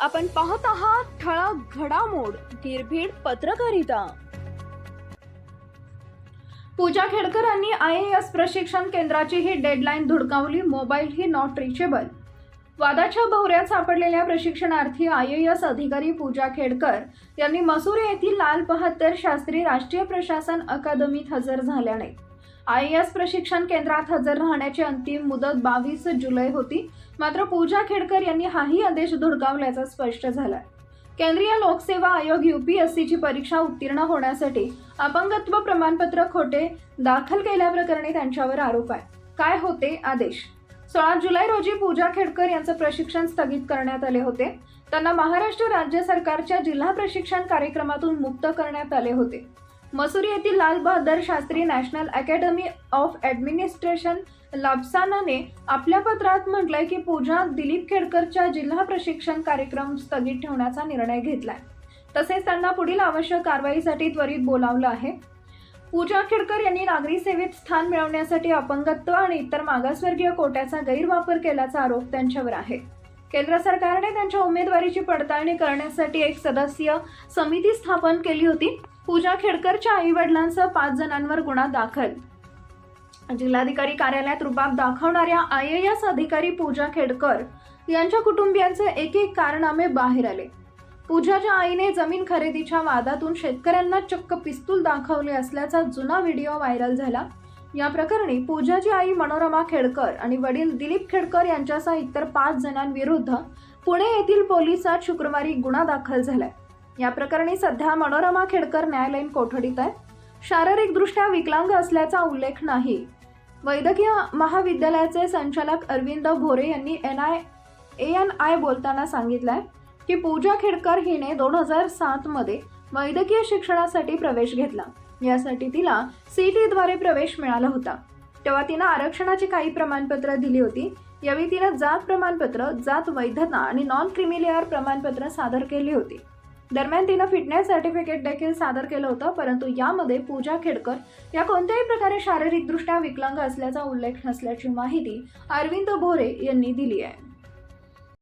आपण पाहत आहात ठळक घडामोड गिरभीड पत्रकारिता. पूजा खेडकरांनी आय ए एस प्रशिक्षण केंद्राची ही डेडलाईन धुडकावली मोबाईल ही नॉट रिचेबल वादाच्या भोवऱ्यात सापडलेल्या प्रशिक्षणार्थी आय ए एस अधिकारी पूजा खेडकर यांनी मसुरे येथील लाल बहादर शास्त्री राष्ट्रीय प्रशासन अकादमीत हजर झाल्या नाहीत आय ए एस प्रशिक्षण केंद्रात हजर राहण्याची अंतिम मुदत बावीस जुलै होती. मात्र पूजा खेडकर यांनी हाही आदेश धुडकावल्याचं स्पष्ट झालंय. केंद्रीय लोकसेवा आयोग युपीएससीची परीक्षा उत्तीर्ण होण्यासाठी अपंगत्व प्रमाणपत्र खोटे दाखल केल्याप्रकरणी त्यांच्यावर आरोप आहे. काय होते आदेश? सोळा जुलै रोजी पूजा खेडकर यांचं प्रशिक्षण स्थगित करण्यात आले होते. त्यांना महाराष्ट्र राज्य सरकारच्या जिल्हा प्रशिक्षण कार्यक्रमातून मुक्त करण्यात आले होते. मसुरी येथील Lalbahadur Shastri national academy of administration लापसानाने आपल्या पत्रात म्हटलंय की पूजा दिलीप खेडकरच्या जिल्हा प्रशिक्षण कार्यक्रम स्थगित ठेवण्याचा निर्णय घेतलाय. तसेच त्यांना पुढील आवश्यक कारवाईसाठी त्वरित बोलावलं आहे. पूजा खेडकर यांनी नागरी सेवेत स्थान मिळवण्यासाठी अपंगत्व आणि इतर मागासवर्गीय कोट्याचा गैरवापर केल्याचा आरोप त्यांच्यावर आहे. केंद्र सरकारने त्यांच्या उमेदवारीची पडताळणी करण्यासाठी एक सदस्यीय समिती स्थापन केली होती. पूजा खेडकरच्या आई वडिलांसह पाच जणांवर गुन्हा दाखल. जिल्हाधिकारी कार्यालयात रुबाब दाखवणाऱ्या आय ए एस अधिकारी पूजा खेडकर यांच्या कुटुंबियांचे एक एक कारनामे बाहेर आले. पूजाच्या आईने जमीन खरेदीच्या वादातून शेतकऱ्यांना चक्क पिस्तूल दाखवले असल्याचा जुना व्हिडिओ व्हायरल झाला. या प्रकरणी पूजाची आई मनोरमा खेडकर आणि वडील दिलीप खेडकर यांच्यासह इतर पाच जणांविरुद्ध पुणे येथील पोलिसात शुक्रवारी गुन्हा दाखल झालाय. या प्रकरणी सध्या मनोरमा खेडकर न्यायालयीन कोठडीत आहे. शारीरिकदृष्ट्या विकलांग असल्याचा उल्लेख नाही. वैद्यकीय महाविद्यालयाचे संचालक अरविंद भोरे यांनी N I A N I बोलताना सांगितलंय की पूजा खेडकर हिने दोन हजार सातमध्ये वैद्यकीय शिक्षणासाठी प्रवेश घेतला. यासाठी तिला सी टीद्वारे प्रवेश मिळाला होता. तेव्हा तिनं आरक्षणाची काही प्रमाणपत्र दिली होती. यावेळी तिनं जात प्रमाणपत्र जात वैधता आणि नॉन क्रिमिलेअर प्रमाणपत्र सादर केली होती. दरम्यान तिनं फिटनेस सर्टिफिकेट देखील सादर केलं होतं परंतु यामध्ये पूजा खेडकर या कोणत्याही प्रकारे शारीरिकदृष्ट्या विकलांग असल्याचा उल्लेख नसल्याची माहिती अरविंद भोरे यांनी दिली आहे.